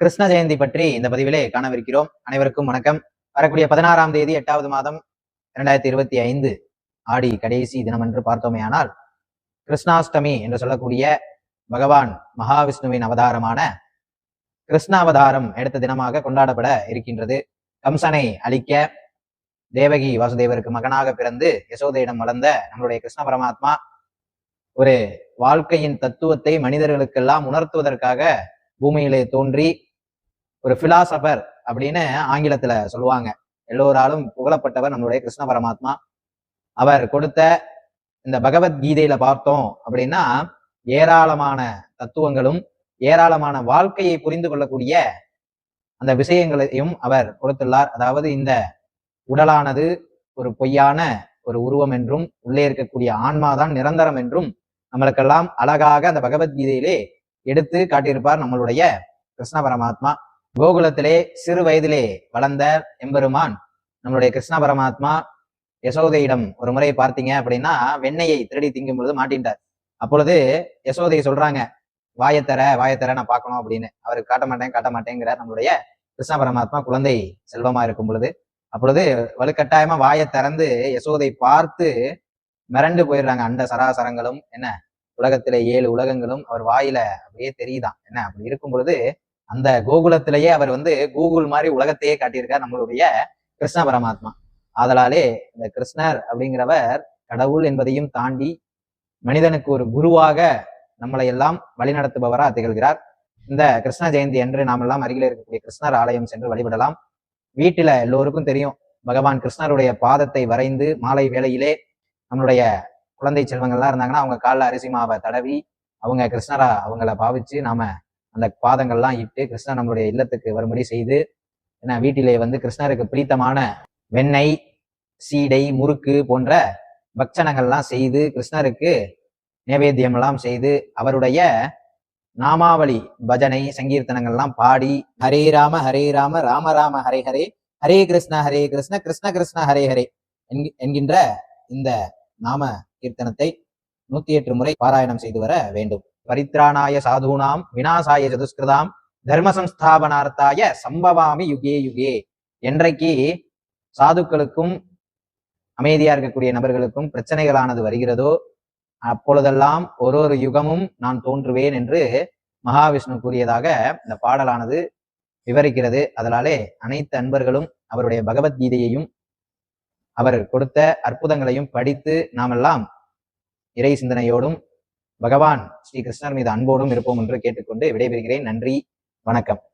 கிருஷ்ண ஜெயந்தி பற்றி இந்த பதிவிலே காணவிருக்கிறோம். அனைவருக்கும் வணக்கம். வரக்கூடிய பதினாறாம் தேதி எட்டாவது மாதம் இரண்டாயிரத்தி இருபத்தி ஐந்து ஆடி கடைசி தினமன்று பார்த்தோமேயானால் கிருஷ்ணாஷ்டமி என்று சொல்லக்கூடிய பகவான் மகாவிஷ்ணுவின் அவதாரமான கிருஷ்ணாவதாரம் எடுத்த தினமாக கொண்டாடப்பட இருக்கின்றது. கம்சனை அழிக்க தேவகி வாசுதேவருக்கு மகனாக பிறந்து யசோதையிடம் வளர்ந்த நம்மளுடைய கிருஷ்ண பரமாத்மா ஒரு வாழ்க்கையின் தத்துவத்தை மனிதர்களுக்கெல்லாம் உணர்த்துவதற்காக பூமியிலே தோன்றி ஒரு பிலாசபர் அப்படின்னு ஆங்கிலத்துல சொல்லுவாங்க. எல்லோராலும் புகழப்பட்டவர் நம்மளுடைய கிருஷ்ண பரமாத்மா. அவர் கொடுத்த இந்த பகவத்கீதையில பார்த்தோம் அப்படின்னா ஏராளமான தத்துவங்களும் ஏராளமான வாழ்க்கையை புரிந்து கொள்ளக்கூடிய அந்த விஷயங்களையும் அவர் கொடுத்துள்ளார். அதாவது இந்த உடலானது ஒரு பொய்யான ஒரு உருவம் என்றும் உள்ளே இருக்கக்கூடிய ஆன்மாதான் நிரந்தரம் என்றும் நம்மளுக்கெல்லாம் அழகாக அந்த பகவத்கீதையிலே எடுத்து காட்டியிருப்பார் நம்மளுடைய கிருஷ்ண பரமாத்மா. கோகுலத்திலே சிறு வயதிலே வளர்ந்த எம்பெருமான் நம்மளுடைய கிருஷ்ண பரமாத்மா யசோதையிடம் ஒரு முறை பார்த்தீங்க அப்படின்னா வெண்ணையை திருடி திங்கும் பொழுது மாட்டின்றார். அப்பொழுது யசோதை சொல்றாங்க வாயத்தர வாயத்தர நான் பார்க்கணும் அப்படின்னு. அவருக்கு காட்ட மாட்டேன் காட்ட மாட்டேங்கிறார் நம்மளுடைய கிருஷ்ண பரமாத்மா குழந்தை செல்வமா இருக்கும் பொழுது. அப்பொழுது வலுக்கட்டாயமா வாயை திறந்து யசோதை பார்த்து மிரண்டு போயிடுறாங்க. அண்ட சராசரங்களும் என்ன? உலகத்திலே ஏழு உலகங்களும் அவர் வாயில அப்படியே தெரியுதான். என்ன? அப்படி இருக்கும் பொழுது அந்த கோகுலத்திலேயே அவர் வந்து கூகுள் மாதிரி உலகத்தையே காட்டியிருக்கார் நம்மளுடைய கிருஷ்ண பரமாத்மா. ஆதலாலே இந்த கிருஷ்ணர் அப்படிங்கிறவர் கடவுள் என்பதையும் தாண்டி மனிதனுக்கு ஒரு குருவாக நம்மளை எல்லாம் வழிநடத்துபவராக திகழ்கிறார். இந்த கிருஷ்ண ஜெயந்தி என்று நாம் எல்லாம் அருகில் இருக்கக்கூடிய கிருஷ்ணர் ஆலயம் சென்று வழிபடலாம். வீட்டில எல்லோருக்கும் தெரியும் பகவான் கிருஷ்ணருடைய பாதத்தை வரைந்து மாலை வேளையிலே நம்மளுடைய குழந்தை செல்வங்கள்லாம் இருந்தாங்கன்னா அவங்க காலில் அரிசி மாவை தடவி அவங்க கிருஷ்ணரா அவங்கள பாவிச்சு நாம அந்த பாதங்கள்லாம் இட்டு கிருஷ்ணா நம்மளுடைய இல்லத்துக்கு வரும்படி செய்து ஏன்னா வீட்டிலே வந்து கிருஷ்ணருக்கு பிடித்தமான வெண்ணெய் சீடை முறுக்கு போன்ற பக்ஷணங்கள்லாம் செய்து கிருஷ்ணருக்கு நெவேத்தியமெல்லாம் செய்து அவருடைய நாமாவளி பஜனை சங்கீர்த்தனங்கள்லாம் பாடி ஹரே ராம ஹரே ராம ராம ராம ஹரே ஹரே ஹரே கிருஷ்ண ஹரே கிருஷ்ண கிருஷ்ண கிருஷ்ண ஹரே ஹரே என்கின்ற இந்த நாம கீர்த்தனத்தை நூத்தி எட்டு முறை பாராயணம் செய்து வர வேண்டும். பரித்ராணாய சாதுனாம் வினாசாய சதுஷ்கிருதாம் தர்ம சம்ஸ்தாபனார்த்தாய சம்பவாமி யுகே யுகே. என்றைக்கு சாதுக்களுக்கும் அமைதியா இருக்கக்கூடிய நபர்களுக்கும் பிரச்சனைகளானது வருகிறதோ அப்பொழுதெல்லாம் ஒரு ஒரு யுகமும் நான் தோன்றுவேன் என்று மகாவிஷ்ணு கூறியதாக இந்த பாடலானது விவரிக்கிறது. அதனாலே அனைத்து அன்பர்களும் அவருடைய பகவத்கீதையையும் அவர் கொடுத்த அற்புதங்களையும் படித்து நாமெல்லாம் இறை சிந்தனையோடும் பகவான் ஸ்ரீ கிருஷ்ணர் மீது அன்போடும் இருப்போம் என்று கேட்டுக்கொண்டு விடைபெறுகிறேன். நன்றி வணக்கம்.